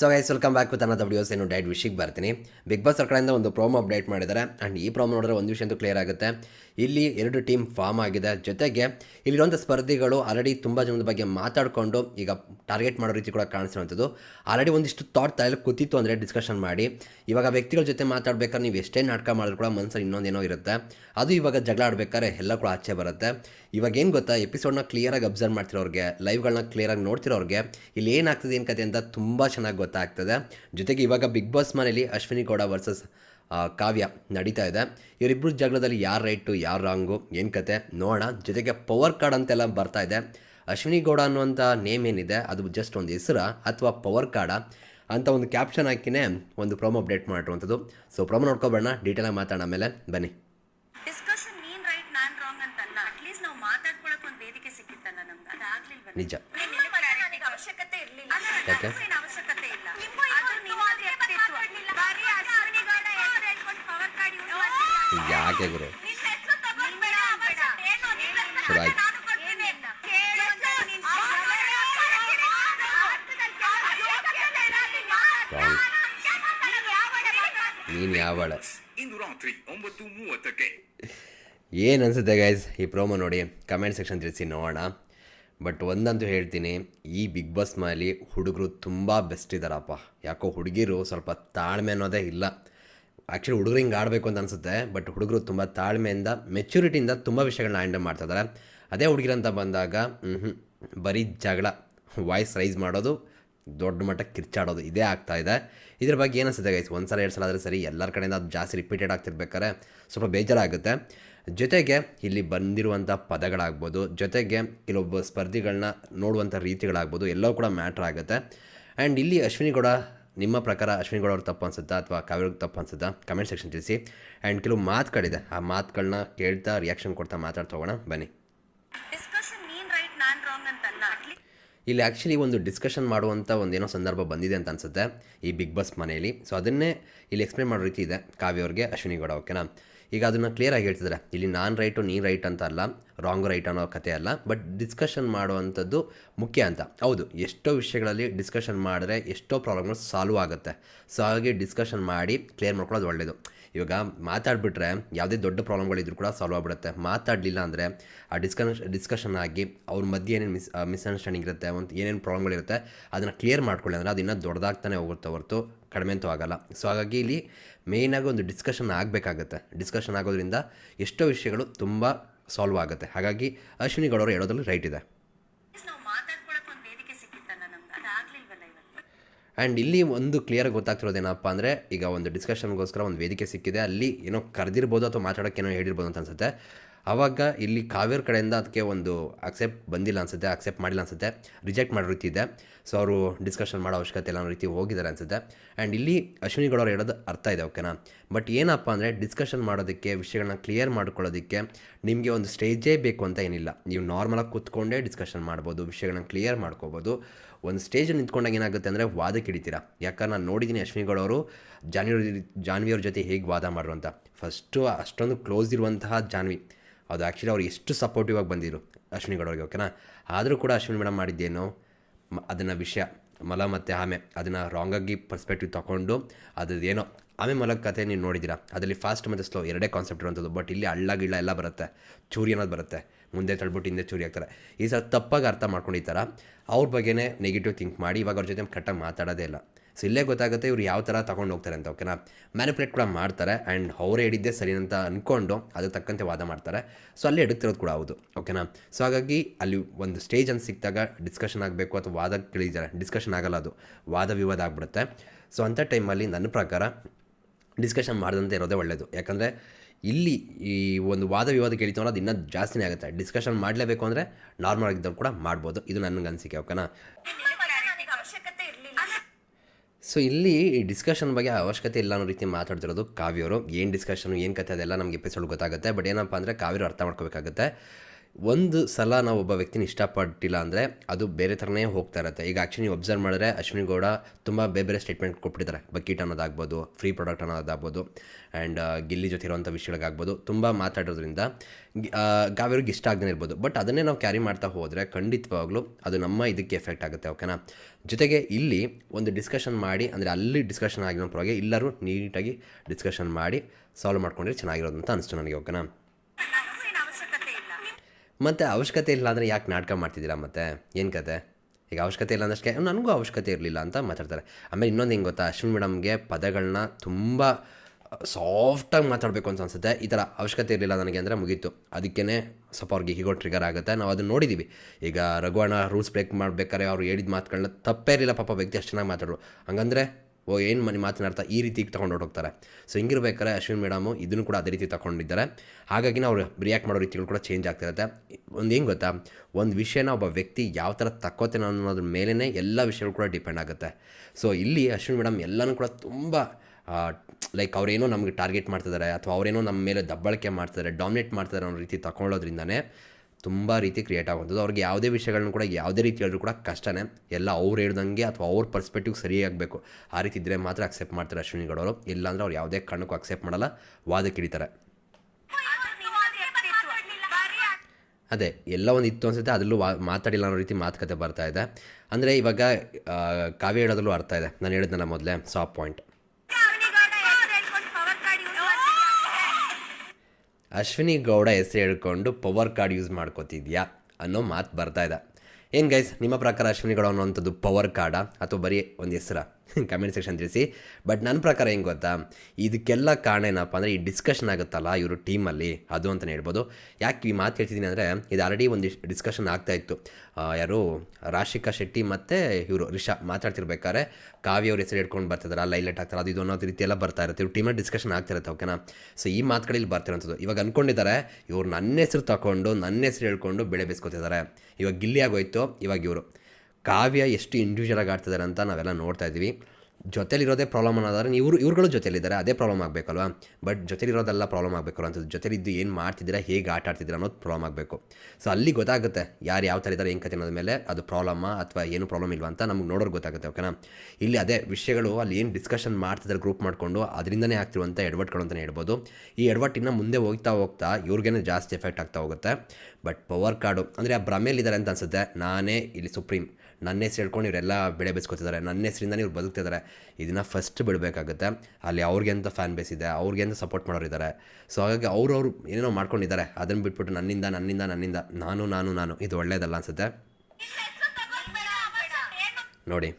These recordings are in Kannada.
So guys welcome back with ಅನ್ನೋದು ವಿಡಿಯೋಸ್ ಏನು ಡೈಟ್ ವಿಷಯಕ್ಕೆ ಬರ್ತೀನಿ. ಬಿಗ್ ಬಾಸ್ ಕಡೆಯಿಂದ ಒಂದು ಪ್ರೋಮೋ ಅಪ್ಡೇಟ್ ಮಾಡಿದ್ದಾರೆ. ಆ್ಯಂಡ್ ಈ ಪ್ರೋಮೋ ನೋಡಿದ್ರೆ ಒಂದು ವಿಷಯ ಅಂತೂ ಕ್ಲಿಯರ್ ಆಗುತ್ತೆ. ಇಲ್ಲಿ ಎರಡು ಟೀಮ್ ಫಾರ್ಮ್ ಆಗಿದೆ. ಜೊತೆಗೆ ಇಲ್ಲಿರುವಂಥ ಸ್ಪರ್ಧಿಗಳು ಆಲ್ರೆಡಿ ತುಂಬ ಜನದ ಬಗ್ಗೆ ಮಾತಾಡಿಕೊಂಡು ಈಗ ಟಾರ್ಗೆಟ್ ಮಾಡೋ ರೀತಿ ಕೂಡ ಕಾಣಿಸಿರುವಂಥದ್ದು. ಆಲ್ರೆಡಿ ಒಂದಿಷ್ಟು ಥಾಟ್ ತಲೆಯಲ್ಲಿ ಕೂತಿತ್ತು ಅಂದರೆ ಡಿಸ್ಕಷನ್ ಮಾಡಿ. ಇವಾಗ ವ್ಯಕ್ತಿಗಳ ಜೊತೆ ಮಾತಾಡ್ಬೇಕಾದ್ರೆ ನೀವು ಎಷ್ಟೇ ನಾಟಕ ಮಾಡಿದ್ರು ಕೂಡ ಮನಸ್ಸಲ್ಲಿ ಇನ್ನೊಂದೇನೋ ಇರುತ್ತೆ. ಅದು ಇವಾಗ ಜಗಳ ಆಡ್ಬೇಕಾದ್ರೆ ಎಲ್ಲ ಕೂಡ ಆಚೆ ಬರುತ್ತೆ. ಇವಾಗ ಏನು ಗೊತ್ತಾ? ಎಪಿಸೋಡ್ನ ಕ್ಲಿಯರಾಗಿ ಅಬ್ಸರ್ವ್ ಮಾಡ್ತಿರೋರಿಗೆ ಲೈವ್ಗಳನ್ನ ಕ್ಲಿಯರಾಗಿ ನೋಡ್ತಿರೋರಿಗೆ, ಇಲ್ಲಿ ಏನಾಗ್ತದೆ ಏನು ಕತೆ ಅಂತ ತುಂಬ ಚೆನ್ನಾಗಿ ಗೊತ್ತಾಗ್ತದೆ. ಜೊತೆಗೆ ಇವಾಗ ಬಿಗ್ ಬಾಸ್ ಮನೇಲಿ ಅಶ್ವಿನಿ ಗೌಡ ವರ್ಸಸ್ ಕಾವ್ಯ ನಡೀತಾ ಇದೆ. ಇವರಿಬ್ಬರು ಜಗಳದಲ್ಲಿ ಯಾರು ರೈಟು ಯಾರು ರಾಂಗು ಏನು ಕತೆ ನೋಡೋಣ. ಜೊತೆಗೆ ಪವರ್ ಕಾರ್ಡ್ ಅಂತೆಲ್ಲ ಬರ್ತಾ ಇದೆ. ಅಶ್ವಿನಿ ಗೌಡ ಅನ್ನುವಂಥ ನೇಮ್ ಏನಿದೆ? ಅದು ಜಸ್ಟ್ ಒಂದು ಹೆಸರು ಅಥವಾ ಪವರ್ ಕಾರ್ಡ ಅಂತ ಒಂದು ಕ್ಯಾಪ್ಷನ್ ಹಾಕಿನೇ ಒಂದು ಪ್ರೋಮೋ ಅಪ್ಡೇಟ್ ಮಾಡಿರುವಂಥದ್ದು. ಸೊ ಪ್ರೋಮೋ ನೋಡ್ಕೊಬೇಡ ಡೀಟೇಲಾಗಿ ಮಾತಾಡೋಣ ಆಮೇಲೆ. ಬನ್ನಿ. ಡಿಸ್ಕಷನ್ ನೀನ್ ರೈಟ್ ನಾನ್ ರಾಂಗ್ ಅಂತಲ್ಲ ಅಟ್ಲೀಸ್ಟ್ ನಾವು ಮಾತಾಡ್ಕೊಳಕ್ ಒಂದ್ ವೇದಿಕೆ ಸಿಕ್ಕಿತ್ತಲ್ಲ ನಮ್ಗೆ. ಅದಾಗ್ಲಿಲ್ವಲ್ಲ? ನಿಜ. ಅವಶ್ಯಕತೆ ಇರ್ಲಿಲ್ಲ ಯಾಕೆ? ನನಗೇನ್ ಅವಶ್ಯಕತೆ ಇಲ್ಲ ಅದು ನಿಮ್ಮ ವ್ಯಕ್ತಿತ್ವ ಬರೀ ಅಶ್ವಿನಿ ಗೌಡ ಹೆಸರು ಹೇಳ್ಕೊಂಡು ಪವರ್ ಕಾರ್ಡ್ ಯೂಸ್ ಮಾಡ್ತಿಲ್ಲ ಯಾಕೆ ಗುರು ನಿನ್ನ ಹೆಸರು ತಗೊಂಡ್ಬೇಡ ಬೇಡ ಏನು ನಿನ್ನ ಹೆಸರು ಶುರು ಗುರು? ನಾನು ಯಾವಳ? ಏನು ಅನಿಸುತ್ತೆ ಗೈಸ್ ಈ ಪ್ರೋಮೋ ನೋಡಿ ಕಮೆಂಟ್ ಸೆಕ್ಷನ್ ತಿಳಿಸಿ ನೋಡೋಣ. ಬಟ್ ಒಂದಂತೂ ಹೇಳ್ತೀನಿ ಈ ಬಿಗ್ ಬಾಸ್ ಮೇಲೆ ಹುಡುಗರು ತುಂಬ ಬೆಸ್ಟ್ ಇದ್ದಾರಪ್ಪ. ಯಾಕೋ ಹುಡುಗಿರು ಸ್ವಲ್ಪ ತಾಳ್ಮೆ ಅನ್ನೋದೇ ಇಲ್ಲ. ಆ್ಯಕ್ಚುಲಿ ಹುಡುಗರು ಹಿಂಗೆ ಆಡಬೇಕು ಅಂತ ಅನಿಸುತ್ತೆ ಬಟ್ ಹುಡುಗರು ತುಂಬ ತಾಳ್ಮೆಯಿಂದ ಮೆಚ್ಯೂರಿಟಿಯಿಂದ ತುಂಬ ವಿಷಯಗಳನ್ನ ಹ್ಯಾಂಡಲ್ ಮಾಡ್ತಾ ಇದ್ದಾರೆ ಅದೇ ಹುಡುಗಿರಂತ ಬಂದಾಗ ಬರೀ ಜಗಳ ವಾಯ್ಸ್ ರೈಸ್ ಮಾಡೋದು, ದೊಡ್ಡ ಮಟ್ಟಕ್ಕೆ ಕಿರ್ಚಾಡೋದು, ಇದೇ ಆಗ್ತಾ ಇದೆ. ಇದ್ರ ಬಗ್ಗೆ ಏನಿಸುತ್ತೆ ಗೈಸ್ ಒಂದು ಸಲ ಎರಡು ಸಲ ಆದರೆ ಸರಿ, ಎಲ್ಲರ ಕಡೆಯಿಂದ ಅದು ಜಾಸ್ತಿ ರಿಪೀಟೆಡ್ ಆಗ್ತಿರ್ಬೇಕಾದ್ರೆ ಸ್ವಲ್ಪ ಬೇಜಾರಾಗುತ್ತೆ. ಜೊತೆಗೆ ಇಲ್ಲಿ ಬಂದಿರುವಂಥ ಪದಗಳಾಗ್ಬೋದು, ಜೊತೆಗೆ ಕೆಲವೊಬ್ಬ ಸ್ಪರ್ಧಿಗಳನ್ನ ನೋಡುವಂಥ ರೀತಿಗಳಾಗ್ಬೋದು, ಎಲ್ಲವೂ ಕೂಡ ಮ್ಯಾಟ್ರ್ ಆಗುತ್ತೆ. ಆ್ಯಂಡ್ ಇಲ್ಲಿ ಅಶ್ವಿನಿ ಗೌಡ ನಿಮ್ಮ ಪ್ರಕಾರ ಅಶ್ವಿನಿ ಗೌಡ ಅವ್ರು ತಪ್ಪು ಅನ್ಸುತ್ತಾ ಅಥವಾ ಕಾವ್ಯ ತಪ್ಪು ಅನ್ಸುತ್ತಾ? ಕಮೆಂಟ್ ಸೆಕ್ಷನ್ ತಿಳಿಸಿ. ಆ್ಯಂಡ್ ಕೆಲವು ಮಾತುಗಳಿದೆ ಆ ಮಾತುಗಳನ್ನ ಕೇಳ್ತಾ ರಿಯಾಕ್ಷನ್ ಕೊಡ್ತಾ ಮಾತಾಡ್ತಾ ಹೋಗೋಣ. ಬನ್ನಿ. ಇಲ್ಲಿ ಆ್ಯಕ್ಚುಲಿ ಒಂದು ಡಿಸ್ಕಷನ್ ಮಾಡುವಂಥ ಒಂದೇನೋ ಸಂದರ್ಭ ಬಂದಿದೆ ಅಂತ ಅನಿಸುತ್ತೆ. ಈ ಬಿಗ್ ಬಾಸ್ ಮನೆಯಲ್ಲಿ. ಸೊ ಅದನ್ನೇ ಇಲ್ಲಿ ಎಕ್ಸ್ಪ್ಲೇನ್ ಮಾಡೋ ರೀತಿ ಇದೆ ಕಾವ್ಯ ಅವ್ರಿಗೆ ಅಶ್ವಿನಿ ಗೌಡ ಓಕೆನಾ ಈಗ ಅದನ್ನು ಕ್ಲಿಯರಾಗಿ ಹೇಳ್ತಿದ್ದಾರೆ ಇಲ್ಲಿ ನಾನು ರೈಟು ನೀನು ರೈಟ್ ಅಂತ ಅಲ್ಲ ರಾಂಗ್ ರೈಟ್ ಅನ್ನೋ ಕತೆ ಅಲ್ಲ ಬಟ್ ಡಿಸ್ಕಷನ್ ಮಾಡುವಂಥದ್ದು ಮುಖ್ಯ ಅಂತ. ಹೌದು, ಎಷ್ಟೋ ವಿಷಯಗಳಲ್ಲಿ ಡಿಸ್ಕಷನ್ ಮಾಡಿದ್ರೆ ಎಷ್ಟೋ ಪ್ರಾಬ್ಲಮ್ಗಳು ಸಾಲ್ವ್ ಆಗುತ್ತೆ. ಸೊ ಹಾಗಾಗಿ ಡಿಸ್ಕಷನ್ ಮಾಡಿ ಕ್ಲಿಯರ್ ಮಾಡ್ಕೊಳ್ಳೋದು ಒಳ್ಳೆಯದು ಇವಾಗ ಮಾತಾಡಿಬಿಟ್ರೆ ಯಾವುದೇ ದೊಡ್ಡ ಪ್ರಾಬ್ಲಮ್ಗಳಿದ್ರು ಕೂಡ ಸಾಲ್ವ್ ಆಗಿಬಿಡುತ್ತೆ. ಮಾತಾಡಲಿಲ್ಲ ಅಂದರೆ ಆ ಡಿಸ್ಕನ್ ಡಿಸ್ಕಷನ್ ಆಗಿ ಅವ್ರ ಮಧ್ಯೆ ಏನೇನು ಮಿಸ್ ಮಿಸ್ಅಂಡರ್ಸ್ಟ್ಯಾಂಡಿಂಗ್ ಇರುತ್ತೆ, ಒಂದು ಏನೇನು ಪ್ರಾಬ್ಲಮ್ಗಳಿರುತ್ತೆ ಅದನ್ನು ಕ್ಲಿಯರ್ ಮಾಡ್ಕೊಳ್ಳಿ. ಅಂದರೆ ಅದು ಇನ್ನೂ ದೊಡ್ಡದಾಗ್ತಾನೆ ಹೋಗುತ್ತೆ ಹೊರತು ಕಡಿಮೆ ಅಂತೂ ಆಗಲ್ಲ. ಸೊ ಹಾಗಾಗಿ ಇಲ್ಲಿ ಮೇಯ್ನಾಗಿ ಒಂದು ಡಿಸ್ಕಷನ್ ಆಗಬೇಕಾಗತ್ತೆ. ಡಿಸ್ಕಷನ್ ಆಗೋದ್ರಿಂದ ಎಷ್ಟೋ ವಿಷಯಗಳು ತುಂಬ ಸಾಲ್ವ್ ಆಗುತ್ತೆ. ಹಾಗಾಗಿ ಅಶ್ವಿನಿ ಗೌಡವರು ಹೇಳೋದ್ರಲ್ಲಿ ರೈಟ್ ಇದೆ. ಆ್ಯಂಡ್ ಇಲ್ಲಿ ಒಂದು ಕ್ಲಿಯರಾಗಿ ಗೊತ್ತಾಗ್ತಿರೋದೇನಪ್ಪ ಅಂದರೆ ಈಗ ಒಂದು ಡಿಸ್ಕಷನ್ಗೋಸ್ಕರ ಒಂದು ವೇದಿಕೆ ಸಿಕ್ಕಿದೆ. ಅಲ್ಲಿ ಏನೋ ಕರೆದಿರ್ಬೋದು ಅಥವಾ ಮಾತಾಡೋಕ್ಕೆ ಏನೋ ಹೇಳಿರ್ಬೋದು ಅಂತ ಅನ್ಸುತ್ತೆ. ಆವಾಗ ಇಲ್ಲಿ ಕಾವೇರಿ ಕಡೆಯಿಂದ ಅದಕ್ಕೆ ಒಂದು ಅಕ್ಸೆಪ್ಟ್ ಬಂದಿಲ್ಲ ಅನ್ಸುತ್ತೆ ಅಕ್ಸೆಪ್ಟ್ ಮಾಡಿಲ್ಲ ಅನ್ಸುತ್ತೆ ರಿಜೆಕ್ಟ್ ಮಾಡೋ ರೀತಿ ಇದೆ. ಸೊ ಅವರು ಡಿಸ್ಕಷನ್ ಮಾಡೋ ಅವಶ್ಯಕತೆ ಇಲ್ಲ ಅನ್ನೋ ರೀತಿ ಹೋಗಿದ್ದಾರೆ ಅನ್ಸುತ್ತೆ. ಆ್ಯಂಡ್ ಇಲ್ಲಿ ಅಶ್ವಿನಿಗಳವ್ರು ಹೇಳೋದು ಅರ್ಥ ಇದೆ ಓಕೆನಾ ಬಟ್ ಏನಪ್ಪ ಅಂದರೆ ಡಿಸ್ಕಷನ್ ಮಾಡೋದಕ್ಕೆ ವಿಷಯಗಳನ್ನ ಕ್ಲಿಯರ್ ಮಾಡ್ಕೊಳ್ಳೋದಕ್ಕೆ ನಿಮಗೆ ಒಂದು ಸ್ಟೇಜೇ ಬೇಕು ಅಂತ ಏನಿಲ್ಲ. ನೀವು ನಾರ್ಮಲಾಗಿ ಕೂತ್ಕೊಂಡೇ ಡಿಸ್ಕಷನ್ ಮಾಡ್ಬೋದು ವಿಷಯಗಳನ್ನ ಕ್ಲಿಯರ್ ಮಾಡ್ಕೋಬೋದು. ಒಂದು ಸ್ಟೇಜಲ್ಲಿ ನಿಂತ್ಕೊಂಡಾಗ ಏನಾಗುತ್ತೆ ಅಂದರೆ ವಾದಕ್ಕೆ ಹಿಡಿತೀರಾ ಯಾಕಂದ್ರೆ ನಾನು ನೋಡಿದ್ದೀನಿ ಅಶ್ವಿನಿಗಳವರು ಜಾನ್ವಿ ಜಾನ್ವಿಯವ್ರ ಜೊತೆ ಹೇಗೆ ವಾದ ಮಾಡ್ರು ಅಂತ. ಫಸ್ಟು ಅಷ್ಟೊಂದು ಕ್ಲೋಸ್ ಇರುವಂತಹ ಜಾನ್ವಿ. ಅದು ಆ್ಯಕ್ಚುಲಿ ಅವ್ರು ಎಷ್ಟು ಸಪೋರ್ಟಿವ್ ಆಗಿ ಬಂದಿರು ಅಶ್ವಿನಿ ಗೌಡವ್ರಿಗೆ ಓಕೆನಾ ಆದರೂ ಕೂಡ ಅಶ್ವಿನಿ ಮೇಡಮ್ ಮಾಡಿದ್ದೇನು? ಅದನ್ನು ವಿಷಯ, ಮಲ ಮತ್ತು ಆಮೆ, ಅದನ್ನು ರಾಂಗಾಗಿ ಪರ್ಸ್ಪೆಕ್ಟಿವ್ ತೊಗೊಂಡು ಅದು ಏನೋ ಆಮೆ ಮಲ ಕತೆ ನೀವು ನೋಡಿದ್ದೀರಾ ಅದರಲ್ಲಿ ಫಾಸ್ಟ್ ಮತ್ತು ಸ್ಲೋ ಎರಡೇ ಕಾನ್ಸೆಪ್ಟ್ ಇರುವಂಥದ್ದು ಬಟ್ ಇಲ್ಲಿ ಹಳ್ಳ ಗಿಳ್ಳ ಎಲ್ಲ ಬರುತ್ತೆ, ಚೂರಿ ಅನ್ನೋದು ಬರುತ್ತೆ, ಮುಂದೆ ತಳ್ಬಿಟ್ಟು ಹಿಂದೆ ಚೂರಿ ಆಗ್ತಾರೆ ಈ ಸಲ ತಪ್ಪಾಗಿ ಅರ್ಥ ಮಾಡ್ಕೊಂಡಿರ್ತಾರ? ಅವ್ರ ಬಗ್ಗೆನೇ ನೆಗೆಟಿವ್ ಥಿಂಕ್ ಮಾಡಿ, ಇವಾಗ ಅವ್ರ ಜೊತೆ ಕರೆಕ್ಟಾಗಿ ಮಾತಾಡೋದೇ ಇಲ್ಲ. ಸೊ ಇಲ್ಲೇ ಗೊತ್ತಾಗುತ್ತೆ ಇವ್ರು ಯಾವ ಥರ ತಗೊಂಡು ಹೋಗ್ತಾರೆ ಅಂತ ಓಕೆನಾ ಮ್ಯಾನಿಪುಲೇಟ್ ಕೂಡ ಮಾಡ್ತಾರೆ ಆ್ಯಂಡ್ ಅವರೇ ಹೇಳಿದ್ದೆ ಸರಿ ಅಂತ ಅಂದ್ಕೊಂಡು ಅದಕ್ಕೆ ತಕ್ಕಂತೆ ವಾದ ಮಾಡ್ತಾರೆ. ಸೊ ಅಲ್ಲಿ ಎಡುತ್ತಿರೋದು ಕೂಡ ಹೌದು ಓಕೆನಾ ಸೊ ಹಾಗಾಗಿ ಅಲ್ಲಿ ಒಂದು ಸ್ಟೇಜ್ ಅಂತ ಸಿಕ್ಕಿದಾಗ ಡಿಸ್ಕಷನ್ ಆಗಬೇಕು ಅಥವಾ ವಾದ ಕೇಳಿದ್ದಾರೆ? ಡಿಸ್ಕಷನ್ ಆಗಲ್ಲ ಅದು, ವಾದ ವಿವಾದ ಆಗಿಬಿಡುತ್ತೆ. ಸೊ ಅಂಥ ಟೈಮಲ್ಲಿ ನನ್ನ ಪ್ರಕಾರ ಡಿಸ್ಕಷನ್ ಮಾಡಿದಂತೆ ಇರೋದೇ ಒಳ್ಳೆಯದು ಯಾಕಂದರೆ ಇಲ್ಲಿ ಈ ಒಂದು ವಾದ ವಿವಾದ ಕೇಳಿತು ಅನ್ನೋದು ಇನ್ನೂ ಜಾಸ್ತಿನೇ ಆಗುತ್ತೆ. ಡಿಸ್ಕಷನ್ ಮಾಡಲೇಬೇಕು ಅಂದರೆ ನಾರ್ಮಲ್ ಆಗಿದ್ದವ್ರು ಕೂಡ ಮಾಡ್ಬೋದು. ಇದು ನನಗೆ ಅನಿಸಿಕೆ ಓಕೆನಾ ನಿಮ್ಮ ಮನೆ ನನಗೆ ಅವಶ್ಯಕತೆ ಇರ್ಲಿಲ್ಲ ಸೊ ಇಲ್ಲಿ ಡಿಸ್ಕಷನ್ ಬಗ್ಗೆ ಅವಶ್ಯಕತೆ ಇಲ್ಲ ಅನ್ನೋ ರೀತಿ ಮಾತಾಡ್ತಿರೋದು ಕಾವ್ಯವರು. ಏನು ಡಿಸ್ಕಷನ್ ಏನು ಕತೆ ಅದೆಲ್ಲ ನಮಗೆ ಎಪಿಸೋಡ್ ಗೊತ್ತಾಗುತ್ತೆ. ಬಟ್ ಏನಪ್ಪ ಅಂದರೆ ಕಾವ್ಯರು ಅರ್ಥ ಮಾಡ್ಕೋಬೇಕಾಗುತ್ತೆ. ಒಂದು ಸಲ ನಾವು ಒಬ್ಬ ವ್ಯಕ್ತಿನ ಇಷ್ಟಪಟ್ಟಿಲ್ಲ ಅಂದರೆ ಅದು ಬೇರೆ ಥರನೇ ಹೋಗ್ತಾ ಇರುತ್ತೆ. ಈಗ ಆ್ಯಕ್ಚುಲಿ ನೀವು ಅಬ್ಸರ್ವ್ ಮಾಡಿದ್ರೆ ಅಶ್ವಿನಿ ಗೌಡ ತುಂಬ ಬೇರೆ ಬೇರೆ ಸ್ಟೇಟ್ಮೆಂಟ್ ಕೊಟ್ಬಿಟ್ಟಿದ್ದಾರೆ. ಬಕೀಟ್ ಅನ್ನೋದಾಗ್ಬೋದು ಫ್ರೀ ಪ್ರಾಡಕ್ಟ್ ಅನ್ನೋದಾಗ್ಬೋದು ಆ್ಯಂಡ್ ಗಿಲ್ಲಿ ಜೊತೆ ಇರೋವಂಥ ವಿಷಯಗಳಿಗಾಗ್ಬೋದು ತುಂಬ ಮಾತಾಡೋದ್ರಿಂದ, ಗಿ- ಇಷ್ಟ ಆಗದೇ ಇರ್ಬೋದು. ಬಟ್ ಅದನ್ನೇ ನಾವು ಕ್ಯಾರಿ ಮಾಡ್ತಾ ಹೋದರೆ ಖಂಡಿತವಾಗ್ಲೂ ಅದು ನಮ್ಮ ಇದಕ್ಕೆ ಎಫೆಕ್ಟ್ ಆಗುತ್ತೆ ಓಕೆನಾ ಜೊತೆಗೆ ಇಲ್ಲಿ ಒಂದು ಡಿಸ್ಕಷನ್ ಮಾಡಿ, ಅಂದರೆ ಅಲ್ಲಿ ಡಿಸ್ಕಷನ್ ಆಗಿರೋ ಪರವಾಗಿ ಎಲ್ಲರೂ ನೀಟಾಗಿ ಡಿಸ್ಕಷನ್ ಮಾಡಿ ಸಾಲ್ವ್ ಮಾಡ್ಕೊಂಡ್ರೆ ಚೆನ್ನಾಗಿರೋದು ಅಂತ ಅನಿಸ್ತು ನನಗೆ ಓಕೆನಾ ನನಗೂ ಏನು ಅವಶ್ಯಕತೆ ಇಲ್ಲ ಮತ್ತು ಅವಶ್ಯಕತೆ ಇಲ್ಲ ಅಂದರೆ ಯಾಕೆ ನಾಟಕ ಮಾಡ್ತಿದ್ದೀರಾ ಮತ್ತೆ? ಏನು ಕತೆ? ಈಗ ಅವಶ್ಯಕತೆ ಇಲ್ಲ ಅಂದಷ್ಟೇ, ನನಗೂ ಅವಶ್ಯಕತೆ ಇರಲಿಲ್ಲ ಅಂತ ಮಾತಾಡ್ತಾರೆ. ಆಮೇಲೆ ಇನ್ನೊಂದು ಹೆಂಗೆ ಗೊತ್ತಾ, ಅಶ್ವಿನ್ ಮೇಡಮ್ಗೆ ಪದಗಳನ್ನ ತುಂಬ ಸಾಫ್ಟಾಗಿ ಮಾತಾಡಬೇಕು ಅಂತ ಅನ್ಸುತ್ತೆ. ಈ ಥರ ಅವಶ್ಯಕತೆ ಇರಲಿಲ್ಲ ನನಗೆ ಅಂದರೆ ಮುಗೀತು. ಅದಕ್ಕೇ ಸ್ವಲ್ಪ ಅವ್ರಿಗೆ ಹೀಗೋ ಟ್ರಿಗರ್ ಆಗುತ್ತೆ. ನಾವು ಅದನ್ನು ನೋಡಿದ್ದೀವಿ ಈಗ ರಘುವಣ ರೂಲ್ಸ್ ಬ್ರೇಕ್ ಮಾಡ್ಬೇಕಾದ್ರೆ ಅವ್ರು ಹೇಳಿದ ಮಾತುಗಳನ್ನ ತಪ್ಪೇ ಇರಲಿಲ್ಲ ಪಾಪ, ವ್ಯಕ್ತಿ ಅಷ್ಟು ಚೆನ್ನಾಗಿ ಮಾತಾಡೋರು. ಹಂಗಂದ್ರೆ ಓ, ಏನು ಮನೆ ಮಾತನಾಡ್ತಾ ಈ ರೀತಿ ತೊಗೊಂಡು ಹೊರಟೋಗ್ತಾರೆ. ಸೊ ಹಿಂಗಿರ್ಬೇಕಾದ್ರೆ ಅಶ್ವಿನ್ ಮೇಡಮು ಇದನ್ನು ಕೂಡ ಅದೇ ರೀತಿ ತಗೊಂಡಿದ್ದಾರೆ. ಹಾಗಾಗಿ ನಾವು ರಿಯಾಕ್ಟ್ ಮಾಡೋ ರೀತಿಗಳು ಕೂಡ ಚೇಂಜ್ ಆಗ್ತಿರುತ್ತೆ ಒಂದು ಏನು ಗೊತ್ತಾ? ಒಂದು ವಿಷಯನ ಒಬ್ಬ ವ್ಯಕ್ತಿ ಯಾವ ಥರ ತಕ್ಕೋತೇನೆ ಅನ್ನೋದ್ರ ಮೇಲೇ ಎಲ್ಲ ವಿಷಯಗಳು ಕೂಡ ಡಿಪೆಂಡ್ ಆಗುತ್ತೆ. ಸೊ ಇಲ್ಲಿ ಅಶ್ವಿನ್ ಮೇಡಮ್ ಎಲ್ಲನೂ ಕೂಡ ತುಂಬ ಲೈಕ್ ಅವರೇನೋ ನಮಗೆ ಟಾರ್ಗೆಟ್ ಮಾಡ್ತಿದ್ದಾರೆ ಅಥವಾ ಅವರೇನೋ ನಮ್ಮ ಮೇಲೆ ದಬ್ಬಳಿಕೆ ಮಾಡ್ತಿದ್ದಾರೆ ಡಾಮಿನೇಟ್ ಮಾಡ್ತಿದ್ದಾರೆ ಅನ್ನೋ ರೀತಿ ತಗೊಳ್ಳೋದ್ರಿಂದನೇ ತುಂಬ ರೀತಿ ಕ್ರಿಯೇಟ್ ಆಗುವಂಥದ್ದು ಅವ್ರಿಗೆ ಯಾವುದೇ ವಿಷಯಗಳನ್ನ ಕೂಡ ಯಾವುದೇ ರೀತಿ ಹೇಳಿದ್ರು ಕೂಡ ಕಷ್ಟನೇ. ಎಲ್ಲ ಅವ್ರು ಹೇಳ್ದಂಗೆ ಅಥವಾ ಅವ್ರ ಪರ್ಸ್ಪೆಕ್ಟಿವ್ ಸರಿಯಾಗಬೇಕು. ಆ ರೀತಿ ಇದ್ದರೆ ಮಾತ್ರ ಅಕ್ಸೆಪ್ಟ್ ಮಾಡ್ತಾರೆ ಅಶ್ವಿನಿ ಇಲ್ಲಾಂದರೆ ಅವ್ರು ಯಾವುದೇ ಕಾರಣಕ್ಕೂ ಅಕ್ಸೆಪ್ಟ್ ಮಾಡಲ್ಲ. ವಾದಕ್ಕೆ ಹಿಡಿತಾರೆ ಅದು, ಎಲ್ಲ ಒಂದು ಇತ್ತು ಅನ್ಸುತ್ತೆ, ಅದರಲ್ಲೂ ಮಾತಾಡಿಲ್ಲ ಅನ್ನೋ ರೀತಿ ಮಾತುಕತೆ ಬರ್ತಾ ಇದೆ. ಅಂದರೆ ಇವಾಗ ಕಾವ್ಯ ಹೇಳೋದ್ರಲ್ಲೂ ಅರ್ಥ ಇದೆ. ನಾನು ಹೇಳಿದ್ನಲ್ಲ ಮೊದಲೇ ಸಾಫ್ಟ್ ಪಾಯಿಂಟ್ ಅಶ್ವಿನಿ ಗೌಡ ಹೆಸರು ಹೇಳ್ಕೊಂಡು ಪವರ್ ಕಾರ್ಡ್ ಯೂಸ್ ಮಾಡ್ಕೋತಿದ್ಯಾ ಅನ್ನೋ ಮಾತು ಬರ್ತಾ ಇದೆ. ಏನು ಗೈಸ್ ನಿಮ್ಮ ಪ್ರಕಾರ ಅಶ್ವಿನಿ ಗೌಡ ಅನ್ನೋವಂಥದ್ದು ಪವರ್ ಕಾರ್ಡಾ ಅಥವಾ ಬರೀ ಒಂದು ಹೆಸರಾ? ಕಮೆಂಟ್ ಸೆಕ್ಷನ್ ತಿಳಿಸಿ. ಬಟ್ ನನ್ನ ಪ್ರಕಾರ ಹೆಂಗೆ ಗೊತ್ತಾ? ಇದಕ್ಕೆಲ್ಲ ಕಾರಣ ಏನಪ್ಪ ಅಂದರೆ ಈ ಡಿಸ್ಕಷನ್ ಆಗುತ್ತಲ್ಲ ಇವರು ಟೀಮಲ್ಲಿ ಅದು ಅಂತಲೇ ಹೇಳ್ಬೋದು. ಯಾಕೆ ಈ ಮಾತು ಹೇಳ್ತಿದ್ದೀನಿ ಅಂದರೆ ಇದು ಆಲ್ರೆಡಿ ಒಂದು ಡಿಸ್ಕಷನ್ ಆಗ್ತಾ ಇತ್ತು. ಯಾರು? ರಾಶಿಕಾ ಶೆಟ್ಟಿ ಮತ್ತು ಇವರು ರಿಷಾ ಮಾತಾಡ್ತಿರ್ಬೇಕಾದ್ರೆ ಕಾವ್ಯ ಅವ್ರ ಹೆಸರು ಹಿಡ್ಕೊಂಡು ಬರ್ತಿದ್ದಾರೆ ಲೈಲೈಟ್ ಆಗ್ತಾರೆ ಅದು ಇದು ಅನ್ನೋ ರೀತಿ ಎಲ್ಲ ಬರ್ತಾ ಇರುತ್ತೆ. ಇವ್ರು ಟೀಮಲ್ಲಿ ಡಿಸ್ಕಷನ್ ಆಗ್ತಿರುತ್ತೆ ಓಕೆನಾ ಸೊ ಈ ಮಾತುಗಳಲ್ಲಿ ಬರ್ತಿರೋಂಥದ್ದು. ಇವಾಗ ಅಂದ್ಕೊಂಡಿದ್ದಾರೆ ಇವ್ರು ನನ್ನ ಹೆಸರು ತಗೊಂಡು ನನ್ನ ಹೆಸರು ಹೇಳ್ಕೊಂಡು ಬೆಳೆ ಬೇಸ್ಕೊತಿದ್ದಾರೆ ಇವಾಗ ಗಿಲ್ಲಿ ಆಗೋಯ್ತು, ಇವಾಗ ಇವರು. ಕಾವ್ಯ ಎಷ್ಟು ಇಂಡಿವಿಜುವಲ್ ಆಗಿ ಆಡ್ತಿದ್ದಾರೆ ಅಂತ ನಾವೆಲ್ಲ ನೋಡ್ತಾ ಇದ್ದೀವಿ. ಜೊತೆಲಿರೋದೇ ಪ್ರಾಬ್ಲಮ್ ಅನ್ನೋದಾದ್ರೆ ಇವರು ಇವ್ರುಗಳು ಜೊತೆಲಿದ್ದಾರೆ, ಅದೇ ಪ್ರಾಬ್ಲಮ್ ಆಗಬೇಕಲ್ವ? ಬಟ್ ಜೊತೆಲಿರೋದೆಲ್ಲ ಪ್ರಾಬ್ಲಮ್ ಆಗಬೇಕು ಅಂಥದ್ದು ಜೊತೆಲಿದ್ದು ಏನು ಮಾಡ್ತಿದ್ದೀರಾ, ಹೇಗೆ ಆಟ ಆಡ್ತಿದ್ದೀರ ಅನ್ನೋದು ಪ್ರಾಬ್ಲಮ್ ಆಗಬೇಕು. ಸೊ ಅಲ್ಲಿ ಗೊತ್ತಾಗುತ್ತೆ ಯಾರು ಯಾವ ಥರ ಇದ್ದಾರೆ, ಏನು ಕತೆ ಅನ್ನೋದ ಮೇಲೆ ಅದು ಪ್ರಾಬ್ಲಮ್ಮಾ ಅಥವಾ ಏನು ಪ್ರಾಬ್ಲಮ್ ಇಲ್ವಾ ಅಂತ ನಮ್ಗೆ ನೋಡೋರು ಗೊತ್ತಾಗುತ್ತೆ ಓಕೆನಾ ಇಲ್ಲಿ ಅದೇ ವಿಷಯಗಳು ಅಲ್ಲಿ ಏನು ಡಿಸ್ಕಷನ್ ಮಾಡ್ತಿದ್ದಾರೆ ಗ್ರೂಪ್ ಮಾಡಿಕೊಂಡು ಅದರಿಂದನೇ ಆಗ್ತಿರುವಂಥ ಎಡವಟ್ಗಳು ಅಂತಲೇ ಹೇಳ್ಬೋದು. ಈ ಎಡವಟ್ಟಿನ ಮುಂದೆ ಹೋಗ್ತಾ ಹೋಗ್ತಾ ಇವ್ರಿಗೇನೆ ಜಾಸ್ತಿ ಎಫೆಕ್ಟ್ ಆಗ್ತಾ ಹೋಗುತ್ತೆ. ಬಟ್ ಪವರ್ ಕಾರ್ಡು ಅಂದರೆ ಆ ಭ್ರಮೇಲಿದ್ದಾರೆ ಅಂತ ಅನ್ಸುತ್ತೆ. ನಾನೇ ಇಲ್ಲಿ ಸುಪ್ರೀಂ ನನ್ನ ಹೆಸರು ಹೇಳ್ಕೊಂಡು ಇವರೆಲ್ಲ ಬೆಳೆ ಬೆಸ್ಕೊತಿದ್ದಾರೆ. ನನ್ನ ಹೆಸರಿಂದನೇ ಇವ್ರು ಬದುಕ್ತಿದ್ದಾರೆ. ಇದನ್ನು ಫಸ್ಟ್ ಬಿಡಬೇಕಾಗುತ್ತೆ. ಅಲ್ಲಿ ಅವ್ರಿಗೆ ಅಂತ ಫ್ಯಾನ್ ಬೇಸ್ ಇದೆ, ಅವ್ರಿಗೆ ಅಂತ ಸಪೋರ್ಟ್ ಮಾಡೋರು ಇದ್ದಾರೆ. ಸೊ ಹಾಗಾಗಿ ಅವ್ರವ್ರು ಏನೇನೋ ಮಾಡ್ಕೊಂಡಿದ್ದಾರೆ, ಅದನ್ನು ಬಿಟ್ಬಿಟ್ಟು ನನ್ನಿಂದ ನನ್ನಿಂದ ನನ್ನಿಂದ, ನಾನು ನಾನು ನಾನು, ಇದು ಒಳ್ಳೆಯದಲ್ಲ ಅನ್ಸುತ್ತೆ. ನೋಡಿ,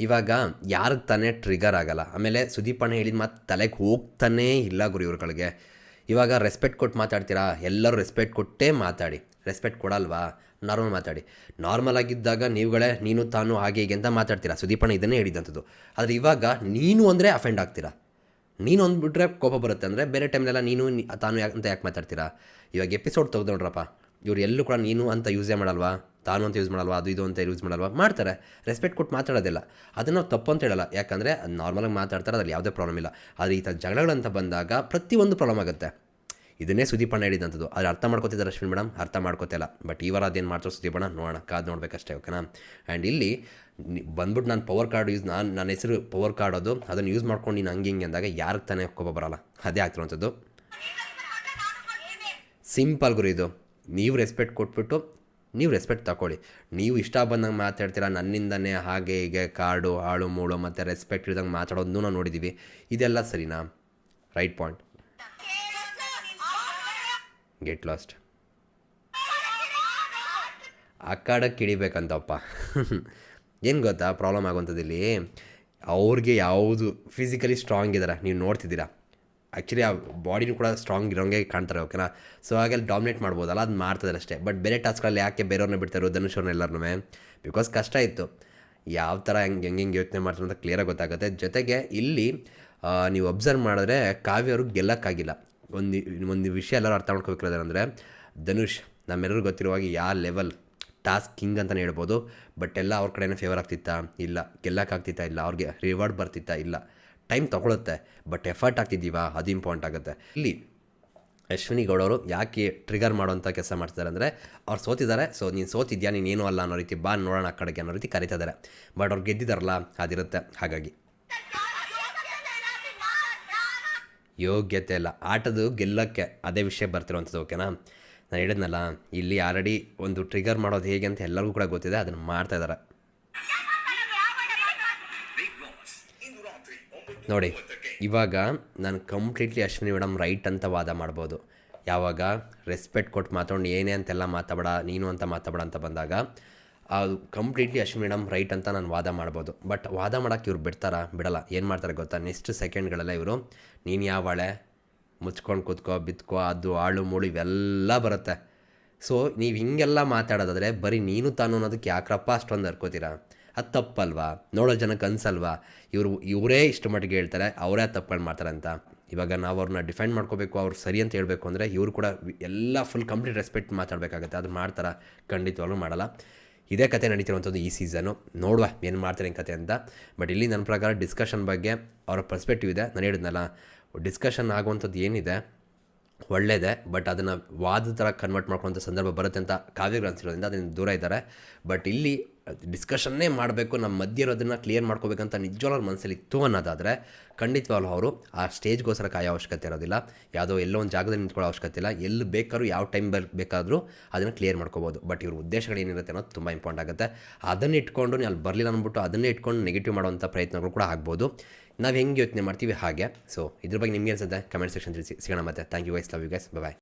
ಇವಾಗ ಯಾರು ತಾನೇ ಟ್ರಿಗರ್ ಆಗಲ್ಲ. ಆಮೇಲೆ ಸುದೀಪ್ ಅಣ್ಣ ಹೇಳಿದ ಮಾತು ತಲೆಗೆ ಹೋಗ್ತಾನೇ ಇಲ್ಲ ಗುರು ಇವ್ರುಗಳಿಗೆ. ಇವಾಗ ರೆಸ್ಪೆಕ್ಟ್ ಕೊಟ್ಟು ಮಾತಾಡ್ತೀರಾ? ಎಲ್ಲರೂ ರೆಸ್ಪೆಕ್ಟ್ ಕೊಟ್ಟೇ ಮಾತಾಡಿ. ರೆಸ್ಪೆಕ್ಟ್ ಕೊಡಲ್ವಾ? ನಾರ್ಮಲ್ ಮಾತಾಡಿ. ನಾರ್ಮಲ್ ಆಗಿದ್ದಾಗ ನೀವುಗಳೇ, ನೀನು ತಾನು ಹಾಗೆ ಹೀಗೆ ಅಂತ ಮಾತಾಡ್ತೀರಾ? ಸುದೀಪಣ ಇದನ್ನೇ ಹೇಳಿದಂಥದ್ದು. ಆದರೆ ಇವಾಗ ನೀನು ಅಂದರೆ ಅಫೆಂಡ್ ಆಗ್ತೀರಾ? ನೀನು ಅಂದ್ಬಿಟ್ರೆ ಕೋಪ ಬರುತ್ತೆ ಅಂದರೆ ಬೇರೆ ಟೈಮ್ನೆಲ್ಲ ನೀನು ತಾನು ಯಾಕೆ ಅಂತ ಯಾಕೆ ಮಾತಾಡ್ತೀರಾ? ಇವಾಗ ಎಪಿಸೋಡ್ ತೆಗೆದೋಡ್ರಪ್ಪ ಇವ್ರು ಎಲ್ಲೂ ಕೂಡ ನೀನು ಅಂತ ಯೂಸೇ ಮಾಡಲ್ವಾ? ತಾನು ಅಂತ ಯೂಸ್ ಮಾಡಲ್ವಾ? ಅದು ಇದು ಅಂತ ಯೂಸ್ ಮಾಡಲ್ವಾ? ಮಾಡ್ತಾರೆ. ರೆಸ್ಪೆಕ್ಟ್ ಕೊಟ್ಟು ಮಾತಾಡೋದಿಲ್ಲ. ಅದನ್ನು ತಪ್ಪು ಅಂತ ಹೇಳಲ್ಲ. ಯಾಕಂದರೆ ನಾರ್ಮಲಾಗಿ ಮಾತಾಡ್ತಾರೆ, ಅದ್ರಲ್ಲಿ ಯಾವುದೇ ಪ್ರಾಬ್ಲಮ್ ಇಲ್ಲ. ಆದರೆ ಈ ಥರ ಜಗಳಗಳಂತ ಬಂದಾಗ ಪ್ರತಿಯೊಂದು ಪ್ರಾಬ್ಲಮ್ ಆಗುತ್ತೆ. ಇದನ್ನೇ ಸುದೀಪಣ್ಣ ಹೇಳಿದಂಥದ್ದು. ಆದರೆ ಅರ್ಥ ಮಾಡ್ಕೋತಿದ್ದಾರೆ ಅಶ್ವಿನ್ ಮೇಡಮ್ ಅರ್ಥ ಮಾಡ್ಕೋತಿಲ್ಲ ಬಟ್ ಈ ವಾರ ಅದೇನು ಮಾಡ್ತಾರೆ ಸುದೀಪಣ್ಣ ನೋಡೋಣ. ಕಾದು ನೋಡಬೇಕಷ್ಟೇ, ಓಕೆನಾ? ಆ್ಯಂಡ್ ಇಲ್ಲಿ ಬಂದ್ಬಿಟ್ಟು ನಾನು ಪವರ್ ಕಾರ್ಡ್ ಯೂಸ್ ನಾನು ನನ್ನ ಹೆಸರು ಪವರ್ ಕಾರ್ಡ್ ಅದು, ಅದನ್ನು ಯೂಸ್ ಮಾಡ್ಕೊಂಡು ನೀನು ಹಂಗೆ ಹಿಂಗೆ ಅಂದಾಗ ಯಾರಿಗೆ ತಾನೇ ಕೋಪ ಬರಲ್ಲ. ಅದೇ ಆಗ್ತಿರೋಂಥದ್ದು. ಸಿಂಪಲ್ ಗುರು ಇದು. ನೀವು ರೆಸ್ಪೆಕ್ಟ್ ಕೊಟ್ಬಿಟ್ಟು ನೀವು ರೆಸ್ಪೆಕ್ಟ್ ತಗೊಳ್ಳಿ ನೀವು ಇಷ್ಟ ಬಂದಂಗೆ ಮಾತಾಡ್ತೀರಾ, ನನ್ನಿಂದನೇ ಹಾಗೆ ಹೀಗೆ ಕಾರ್ಡು ಆಳು, ಮೂಳು ಮತ್ತು ರೆಸ್ಪೆಕ್ಟ್ ಇಲ್ದಂಗೆ ಮಾತಾಡೋದನ್ನೂ ನಾವು ನೋಡಿದ್ದೀವಿ ಇದೆಲ್ಲ ಸರಿನಾ? ರೈಟ್ ಪಾಯಿಂಟ್ ಗೆಟ್ ಲಾಸ್ಟ್ ಆ ಕಾಡಕ್ಕೆ ಕಿಡಿಬೇಕಂತಪ್ಪ ಏನು ಗೊತ್ತಾ? ಪ್ರಾಬ್ಲಮ್ ಆಗುವಂಥದ್ದಿಲ್ಲಿ ಅವ್ರಿಗೆ ಯಾವುದು ಫಿಸಿಕಲಿ ಸ್ಟ್ರಾಂಗ್ ಇದ್ದಾರೆ ನೀವು ನೋಡ್ತಿದ್ದೀರಾ? ಆ್ಯಕ್ಚುಲಿ ಆ ಬಾಡಿನೂ ಕೂಡ ಸ್ಟ್ರಾಂಗ್ ಇರೋಂಗೆ ಕಾಣ್ತಾರೆ ಓಕೆನಾ ಸೊ ಹಾಗೆಲ್ಲ ಡಾಮಿನೇಟ್ ಮಾಡ್ಬೋದಲ್ಲ ಅದು ಮಾಡ್ತಾರೆ ಅಷ್ಟೇ. ಬಟ್ ಬೇರೆ ಟಾಸ್ಕ್ಗಳಲ್ಲಿ ಯಾಕೆ ಬೇರೆಯವ್ರನ್ನ ಬಿಡ್ತಾರೆ, ಧನುಷ್ ಅವ್ರನ್ನ ಎಲ್ಲರೂ ಬಿಕಾಸ್ ಕಷ್ಟ ಇತ್ತು. ಯಾವ ಥರ ಹೆಂಗೆ ಹೆಂಗೆ ಹೆಂಗೆ ಯೋಚನೆ ಮಾಡ್ತಾರೆ ಅಂತ ಕ್ಲಿಯರಾಗಿ ಗೊತ್ತಾಗುತ್ತೆ. ಜೊತೆಗೆ ಇಲ್ಲಿ ನೀವು ಅಬ್ಸರ್ವ್ ಮಾಡಿದ್ರೆ ಕಾವ್ಯ ಅವ್ರಿಗೆ ಗೆಲ್ಲಕ್ಕಾಗಿಲ್ಲ. ಒಂದು ಒಂದು ವಿಷಯ ಎಲ್ಲರೂ ಅರ್ಥ ಮಾಡ್ಕೋಬೇಕಿರೋದಂದರೆ ಧನುಷ್ ನಮ್ಮೆಲ್ಲರಿಗೂ ಗೊತ್ತಿರುವಾಗ ಯಾವ ಲೆವೆಲ್ ಟಾಸ್ಕ್ ಕಿಂಗ್ ಅಂತಲೇ ಹೇಳ್ಬೋದು ಬಟ್ ಎಲ್ಲ ಅವ್ರ ಕಡೆನೇ ಫೇವರ್ ಆಗ್ತಿತ್ತಾ? ಇಲ್ಲ. ಗೆಲ್ಲಕ್ಕಾಗ್ತಿತ್ತಾ ಇಲ್ಲ. ಅವ್ರಿಗೆ ರಿವಾರ್ಡ್ ಬರ್ತಿತ್ತಾ? ಇಲ್ಲ. ಟೈಮ್ ತೊಗೊಳುತ್ತೆ ಬಟ್ ಎಫರ್ಟ್ ಆಗ್ತಿದ್ದೀವಾ? ಅದು ಇಂಪಾರ್ಟೆಂಟ್ ಆಗುತ್ತೆ. ಇಲ್ಲಿ ಅಶ್ವಿನಿ ಗೌಡವರು ಯಾಕೆ ಟ್ರಿಗರ್ ಮಾಡೋಂಥ ಕೆಲಸ ಮಾಡ್ತಿದ್ದಾರೆ ಅಂದರೆ, ಅವ್ರು ಸೋತಿದ್ದಾರೆ ಸೊ ನೀನು ಸೋತಿದ್ಯಾ? ನೀನು ಏನೂ ಅಲ್ಲ ಅನ್ನೋ ರೀತಿ ಬಾ, ನೋಡೋಣ ಆ ಕಡೆಗೆ ಅನ್ನೋ ರೀತಿ ಕರಿತಾ ಇದ್ದಾರೆ. ಬಟ್ ಅವ್ರು ಗೆದ್ದಿದ್ದಾರಲ್ಲ, ಅದಿರುತ್ತೆ. ಹಾಗಾಗಿ. ಯೋಗ್ಯತೆ ಇಲ್ಲ ಆಟದು ಗೆಲ್ಲಕ್ಕೆ ಅದೇ ವಿಷಯ ಬರ್ತಿರೋವಂಥದ್ದು ಓಕೆನಾ ನಾನು ಹೇಳಿದ್ನಲ್ಲ, ಇಲ್ಲಿ ಆಲ್ರೆಡಿ ಒಂದು ಟ್ರಿಗರ್ ಮಾಡೋದು ಹೇಗೆ ಅಂತ ಎಲ್ಲರಿಗೂ ಕೂಡ ಗೊತ್ತಿದೆ, ಅದನ್ನು ಮಾಡ್ತಾ ಇದ್ದಾರೆ ನೋಡಿ, ಇವಾಗ ನಾನು ಕಂಪ್ಲೀಟ್ಲಿ ಅಶ್ವಿನಿ ಮೇಡಮ್ ರೈಟ್ ಅಂತ ವಾದ ಮಾಡ್ಬೋದು. ಯಾವಾಗ? ರೆಸ್ಪೆಕ್ಟ್ ಕೊಟ್ಟು ಮಾತಾಡೋಣ, ಏನೇ ಅಂತೆಲ್ಲ ಮಾತಾಡ ನೀನು ಅಂತ ಮಾತಾಡ ಅಂತ ಬಂದಾಗ ಅದು ಕಂಪ್ಲೀಟ್ಲಿ ಅಶ್ವಿನಿ ಮೇಡಮ್ ರೈಟ್ ಅಂತ ನಾನು ವಾದ ಮಾಡ್ಬೋದು. ಬಟ್ ವಾದ ಮಾಡೋಕ್ಕೆ ಇವ್ರು ಬಿಡ್ತಾರಾ? ಬಿಡಲ್ಲ. ಏನು ಮಾಡ್ತಾರೆ ಗೊತ್ತಾ? ನೆಕ್ಸ್ಟ್ ಸೆಕೆಂಡ್ಗಳೆಲ್ಲ ಇವರು, ನೀನು ಯಾವಳೆ ಮುಚ್ಕೊಂಡು ಕೂತ್ಕೋ, ಬಿತ್ಕೋ, ಅದು, ಆಳು, ಮೂಳು ಇವೆಲ್ಲ ಬರುತ್ತೆ. ಸೊ ನೀವು ಹಿಂಗೆಲ್ಲ ಮಾತಾಡೋದಾದರೆ ಬರೀ ನೀನು ತಾನು ಅನ್ನೋದಕ್ಕೆ ಯಾಕ್ರಪ್ಪ ಅಷ್ಟೊಂದು ಹರ್ಕೋತೀರಾ? ಅದು ತಪ್ಪಲ್ವಾ? ನೋಡೋ ಜನಕ್ಕೆ ಅನ್ಸಲ್ವಾ? ಇವರು, ಇವರೇ ಇಷ್ಟು ಮಟ್ಟಿಗೆ ಹೇಳ್ತಾರೆ, ಅವರೇ ತಪ್ಪುಗಳು ಮಾಡ್ತಾರೆ ಅಂತ. ಇವಾಗ ನಾವು ಅವ್ರನ್ನ ಡಿಫೆಂಡ್ ಮಾಡ್ಕೋಬೇಕು, ಅವ್ರು ಸರಿ ಅಂತ ಹೇಳಬೇಕು ಅಂದರೆ ಇವರು ಕೂಡ ಎಲ್ಲ ಫುಲ್ ಕಂಪ್ಲೀಟ್ ರೆಸ್ಪೆಕ್ಟ್ ಮಾತಾಡಬೇಕಾಗತ್ತೆ. ಅದು ಮಾಡ್ತಾರೆ? ಖಂಡಿತವಾಗ್ಲೂ ಮಾಡಲ್ಲ. ಇದೇ ಕತೆ ನಡೀತಿರುವಂಥದ್ದು ಈ ಸೀಸನು ನೋಡುವ ಏನು ಮಾಡ್ತಾರೆ ಕತೆ ಅಂತ. ಬಟ್ ಇಲ್ಲಿ ನನ್ನ ಪ್ರಕಾರ ಡಿಸ್ಕಷನ್ ಬಗ್ಗೆ ಅವರ ಪರ್ಸ್ಪೆಕ್ಟಿವ್ ಇದೆ. ನಾನು ಹೇಳಿದ್ನಲ್ಲ ಡಿಸ್ಕಷನ್ ಆಗುವಂಥದ್ದು ಏನಿದೆ ಒಳ್ಳೆಯದೇ ಬಟ್ ಅದನ್ನು ವಾದ ಥರ ಕನ್ವರ್ಟ್ ಮಾಡ್ಕೊಳಂಥ ಸಂದರ್ಭ ಬರುತ್ತೆ ಅಂತ ಕಾವ್ಯಗ್ರಂಥಿರೋದ್ರಿಂದ ಅದನ್ನು ದೂರ ಇದ್ದಾರೆ. ಬಟ್ ಇಲ್ಲಿ ಡಿಸ್ಕಷನ್ನೇ ಮಾಡಬೇಕು ನಮ್ಮ ಮಧ್ಯ ಇರೋದನ್ನು ಕ್ಲಿಯರ್ ಮಾಡ್ಕೋಬೇಕಂತ ನಿಜವಾಗ್ಲೂ ಅವ್ರ ಮನಸ್ಸಲ್ಲಿ ಇತ್ತು ಅನ್ನೋದಾದರೆ ಖಂಡಿತವಾಗ್ಲೂ ಅವರು ಆ ಸ್ಟೇಜ್ಗೋಸ್ಕರ ಕಾಯೋ ಅವಶ್ಯಕತೆ ಇರೋದಿಲ್ಲ. ಯಾವುದೋ ಎಲ್ಲೋ ಒಂದು ಜಾಗದಲ್ಲಿ ನಿಂತ್ಕೊಳ್ಳೋ ಅವಶ್ಯಕತೆ ಇಲ್ಲ. ಎಲ್ಲಿ ಬೇಕಾದ್ರೂ, ಯಾವ ಟೈಮ್ ಬೇಕಾದರೂ ಅದನ್ನು ಕ್ಲಿಯರ್ ಮಾಡ್ಕೋಬೋದು. ಬಟ್ ಇವ್ರ ಉದ್ದೇಶಗಳು ಏನಿರುತ್ತೆ ಅನ್ನೋದು ತುಂಬ ಇಂಪಾರ್ಟೆಂಟ್ ಆಗುತ್ತೆ. ಅದನ್ನು ಇಟ್ಕೊಂಡು ನೀವು ಅಲ್ಲಿ ಬರಲಿಲ್ಲ ಅಂದ್ಬಿಟ್ಟು ಅದನ್ನೇ ಇಟ್ಕೊಂಡು ನೆಗೆಟಿವ್ ಮಾಡುವಂಥ ಪ್ರಯತ್ನಗಳು ಕೂಡ ಆಗ್ಬೋದು. ನಾವು ಹೆಂಗೆ ಯೋಚನೆ ಮಾಡ್ತೀವಿ ಹಾಗೆ. ಸೊ ಇದ್ರ ಬಗ್ಗೆ ನಿಮ್ಗೆ ಅನ್ಸುತ್ತೆ? ಕಮೆಂಟ್ ಸೆಕ್ಷನ್ ತಿಳಿಸಿ ಸಿಗೋಣ ಮತ್ತೆ. Thank you wise love you guys bye